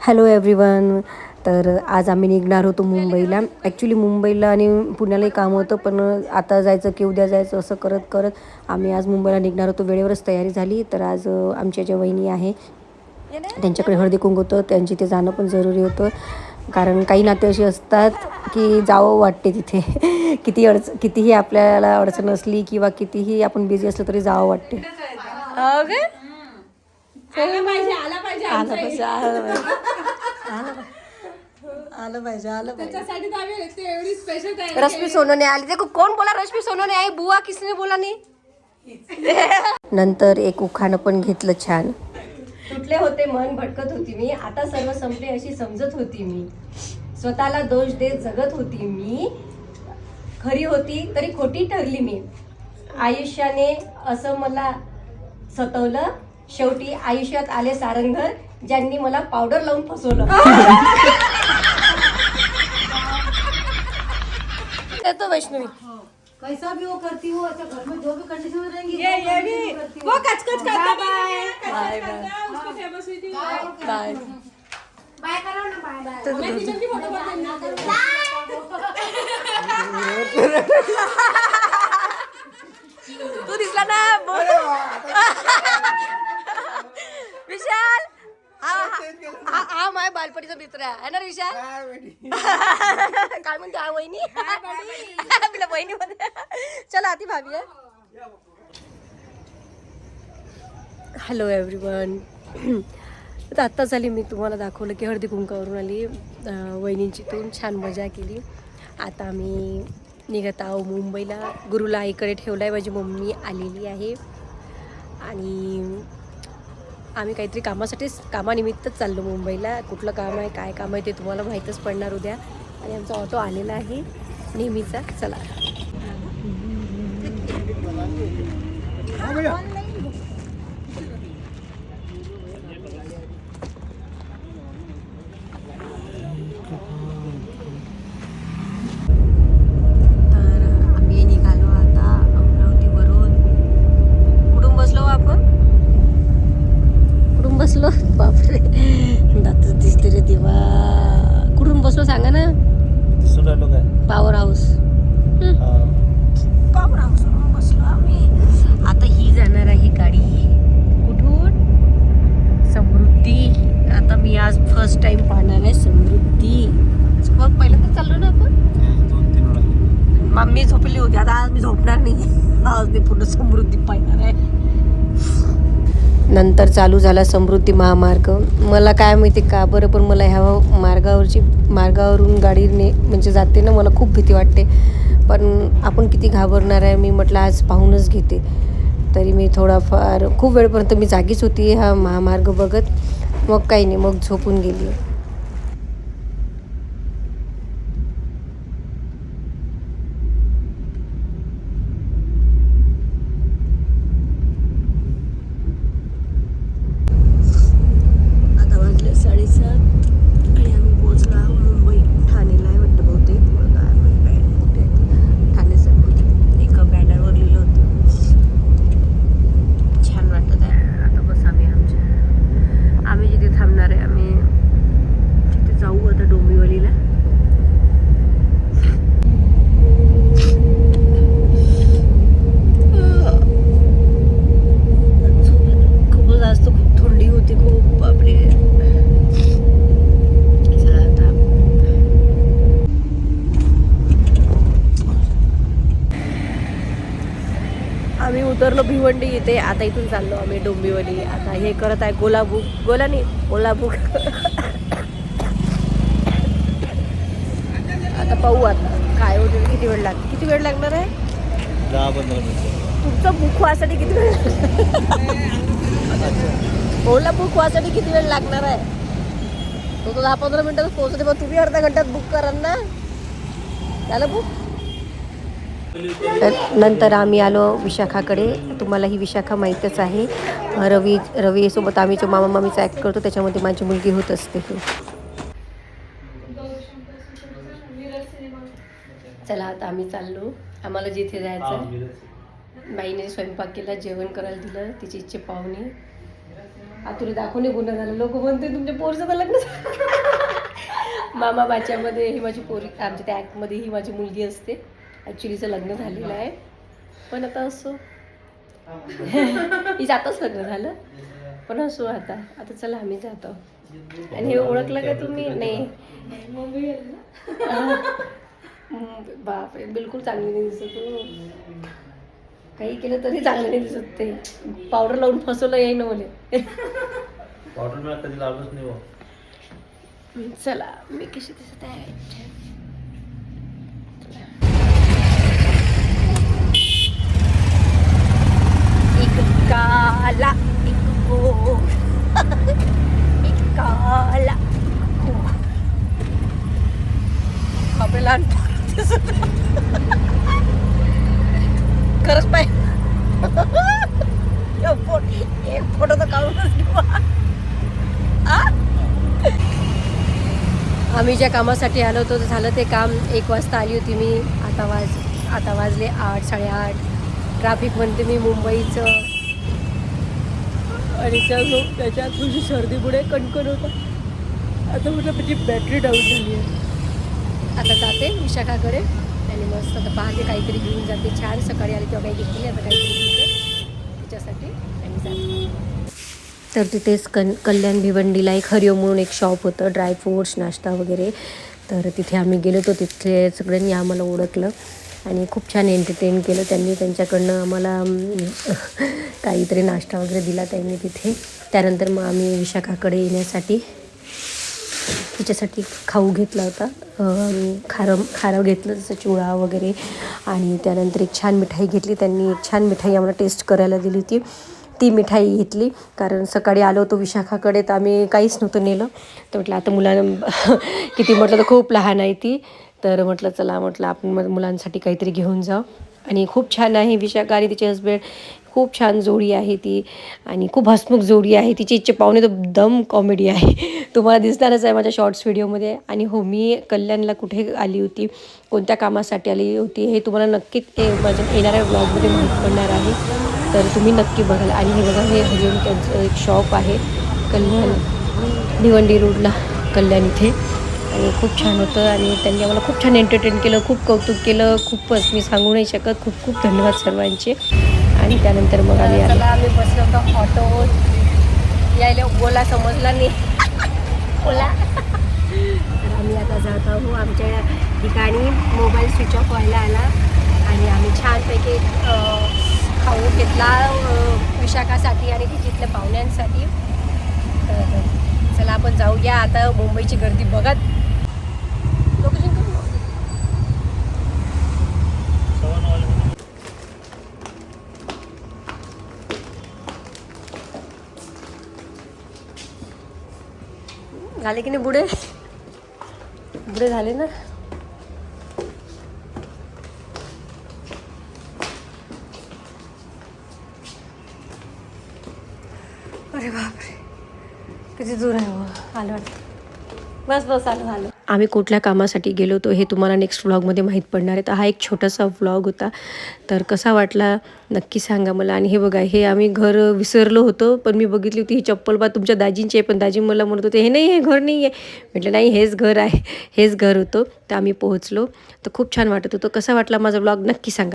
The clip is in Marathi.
हॅलो एव्हरीवन तर आज आम्ही निघणार होतो मुंबईला. ॲक्च्युली मुंबईला आणि पुण्यालाही काम होतं पण आता जायचं की उद्या जायचं असं करत करत आम्ही आज मुंबईला निघणार होतो. वेळेवरच तयारी झाली. तर आज आमच्या ज्या वहिनी आहे त्यांच्याकडे हळदी कुंकू होतं. त्यांची ते जाणं पण जरुरी होतं. कारण काही नाते अशी असतात की जावं वाटते तिथे. किती अडच कितीही आपल्याला अडचण असली किंवा कितीही आपण बिझी असलं तरी जावं वाटते. हो काय आलं पाहिजे आलं पाहिजे आलं पाहिजे. आलं पाहिजे. आलं पाहिजे त्याच्यासाठी तर आम्ही ते एवढी स्पेशल तयारी रश्मी सोनोने आली. देखो कौन बोला रश्मी सोनोने आई बुआ किसने बोला नाही? नंतर एक उखाणं पण घेतलं छान. तुटले होते मन भटकत होती मी. आता सर्व संपले अशी समजत होती मी. स्वतःला दोष देत जगत होती मी. खरी होती तरी खोटी ठरली मी. आयुष्याने असं मला सतवलं शेवटी आयुष्यात आले सारंगर ज्यांनी मला पावडर लावून फसवलं. येतो वैष्णवी. कैसा भी वो करती हो अच्छा घर में जो भी कंडीशन में रहेंगी ये ये भी। वो कच कच करता है बाय कच करता उसको फेमस हुई थी। बाय बाय करो ना बाय बाय मैं किचन की फोटो तू दिसला ना? हा बालपणीचा मित्र आहे. है ना विशाल काय म्हणते हा वहिनी? आपल्या बहिणी. मध्ये चला आती भाभी आहे हॅलो एव्हरीवन तर आत्ताच आली मी तुम्हाला दाखवलं की हळदी कुंकावरून आली. वहिनींची तून छान मजा केली. आता आम्ही निघत आहो मुंबईला. गुरुला आईकडे ठेवलं आहे माझी मम्मी आलेली आहे. आणि आम्ही काहीतरी कामासाठीच कामानिमित्तच चाललो मुंबईला. कुठलं काम आहे काय काम आहे ते तुम्हाला माहीतच पडणार उद्या. आणि आमचा ऑटो आलेला आहे नेहमीचा. चला तर आम्ही निघालो आता अमरावतीवरून कुठून बसलो हो आपण कुठून बसलो बापरे दातच दिसते रे देवा कुठून बसलो सांगा ना दिसून राहिलो काय पॉवर हाऊस हा. पॉवर हाऊसवरून बसलो आम्ही आता ही जाणार आहे गाडी कुठून समृद्धी आता मी आज फर्स्ट टाइम पाहणार आहे समृद्धी मग पहिल्यांदा चाललो ना आपण दोन तीन वेळा मम्मी झोपली होती. आता आज मी झोपणार नाही आज मी पूर्ण समृद्धी पाहणार आहे. नंतर चालू झाला समृद्धी महामार्ग. मला काय माहिती का बरं पण मला ह्या मार्गावरची मार्गावरून गाडीने म्हणजे जाते ना मला खूप भीती वाटते. पण आपण किती घाबरणार आहे मी म्हटलं आज पाहूनच घेते. तरी मी थोडाफार खूप वेळपर्यंत मी जागीच होती हा महामार्ग बघत. मग काही नाही मग झोपून गेली आता वाजले साडेसात आणि आम्ही पोहोचलो आहोत मुंबई ठाणेला आहे वाटतं बहुतेक मला काय माहीत नाही कुठे आहे. ठाणे समोर एका बॅनरवर लिहिलं होतं छान वाटत आहे आता बस आम्ही आमच्या आम्ही जिथे थांबणार आहे आम्ही तिथे जाऊ आता डोंबिवलीला खूपच जास्त खूप थंडी होती खूप बापरे चला आता आम्ही उतरलो भिवंडी इथे. आता इथून चाललो आम्ही डोंबिवली. आता हे करत आहे गोलाबुक गोला नाही गोलाबुक आता पाहू आता. काय होते किती वेळ लागते किती वेळ लागणार आहे? दहा पंधरा मिनिटं. तुमचं बुक व्हायसाठी किती वेळ ओला बुक व्हायसाठी किती वेळ लागणार आहे? तो तो दहा पंधरा मिनिटात पोहोचते मग तुम्ही अर्ध्या घंट्यात बुक कराल ना. झालं बुक तर नंतर आम्ही आलो विशाखाकडे. तुम्हाला ही विशाखा माहीतच आहे. रवी रवीसोबत आम्ही जो मामा मामीचा ॲक्ट करतो त्याच्यामध्ये माझी मुलगी होत असते ही. चला आता आम्ही चाललो. आम्हाला जिथे जायचं बाईने स्वयंपाक केला जेवण करायला दिलं तिची इच्छे पाहुणे. तुला दाखवणे गुन्हा झालं. लोक म्हणते तुमच्या पोरचं लग्न मामा बाच्यामध्ये ही माझी पोरी आमच्या त्या ॲक्टमध्ये ही माझी मुलगी असते. ॲक्च्युलीचं लग्न झालेलं आहे. पण आता असो ही जातच लग्न झालं. पण असो आता. आता चला आम्ही जातो आणि हे ओळखलं का तुम्ही? नाही. बापरे. बिलकुल चांगली नाही दिसत हो. काही केलं तरी चांगलं नाही दिसत ते. पावडर लावून फसवलं येई ना मला. पावडर मला कधी लावलंच नाही हो. चला मी कशी दिसत आहे एक काला एक गोर एक काला एक गोर. आपले लहान पोरं दिसत खरंच पाहिजे एक फोटो एक आम्ही ज्या कामासाठी आलो होतो झालं ते काम एक वाजता आली होती मी. आता वाज आता वाजले आठ साडेआठ. ट्रॅफिक म्हणते मी मुंबईचं. आणि त्या- त्याच्यात तुझी सर्दीमुळे कणकण होता. आता म्हटलं माझी बॅटरी डाऊन झाली आहे. आता जाते विशाखाकडे आणि मस्त आता पाहते काहीतरी घेऊन जाते. छान सकाळी आली तेव्हा काही घेतली आता काहीतरी घेते. तिच्यासाठी आणि जाते. तर तिथेच कन कल्याण भिवंडीला एक हरिओम म्हणून एक शॉप होतं ड्रायफ्रूट्स नाश्ता वगैरे. तर तिथे आम्ही गेलो होतो तिथे सगळ्यांनी आम्हाला ओळखलं. आणि खूप छान एंटरटेन केलं. त्यांनी त्यांच्याकडनं आम्हाला काहीतरी नाश्ता वगैरे दिला त्यांनी तिथे. त्यानंतर मग आम्ही विशाखाकडे येण्यासाठी तिच्यासाठी खाऊ घेतला होता. खारं खारं घेतलं जसं चिवडा वगैरे. आणि त्यानंतर एक छान मिठाई घेतली. त्यांनी एक छान मिठाई आम्हाला टेस्ट करायला दिली होती. ती मिठाई घेतली. कारण सकाळी आलो होतो विशाखाकडे तर आम्ही काहीच नव्हतं नेलं. तर म्हटलं आता मुलांना किती म्हटलं तर खूप लहान आहे ती. तर म्हटलं चला म्हटलं आपण मग मुलांसाठी काहीतरी घेऊन जाऊ. आणि खूप छान आहे विशाखा आणि तिचे हस्बंड खूप छान जोडी आहे ती आणि खूप हसमुख जोडी आहे. तिची इच्छे पाहुणे तर दम कॉमेडी आहे. तुम्हाला दिसणारच आहे माझ्या शॉर्ट्स व्हिडिओमध्ये आणि हो मी कल्याणला कुठे आली होती कोणत्या कामासाठी आली होती हे तुम्हाला नक्कीच ते माझ्या येणाऱ्या ब्लॉगमध्ये माहीत पडणार आहे. तर तुम्ही नक्की बघाल. आणि हे बघा हे हरिओम त्यांचं एक शॉप आहे कल्याण भिवंडी रोडला कल्याण इथे. आणि खूप छान होतं आणि त्यांनी आम्हाला खूप छान एंटरटेन केलं खूप कौतुक केलं. खूपच मी सांगू नाही शकत. खूप खूप धन्यवाद सर्वांचे. आणि त्यानंतर मग आम्ही आलो. आम्ही बसलो होतो ऑटो. यायला बोला समजला नाही. ओला तर आम्ही आता जात आहोत आमच्या ठिकाणी. मोबाईल स्विच ऑफ व्हायला आला. आणि आम्ही छानपैकी खाऊ घेतला विशाखासाठी आणि तिथल्या पाहुण्यांसाठी. तर चला आपण जाऊया. आता मुंबईची गर्दी बघत झाले की नाही बुडे? बुडे झाले ना? अरे बापरे. किती दूर आहे हो? आलं वाटतं. बस बस आलं झालं. आम्ही कुठल्या कामासाठी गेलो होतो हे तुम्हाला नेक्स्ट व्लॉगमध्ये माहीत पडणार आहे. तर हा एक छोटासा व्लॉग होता. तर कसा वाटला नक्की सांगा मला. आणि हे बघा हे आम्ही घर विसरलो होतो पण मी बघितली होती ही चप्पल. बा तुमच्या दाजींची आहे पण दाजी मला म्हणत होते हे नाही हे घर नाही आहे. म्हटलं नाही हेच घर आहे. हेच घर होतं. तर आम्ही पोहोचलो. तर खूप छान वाटत होतं. कसा वाटला माझा व्लॉग नक्की सांगा.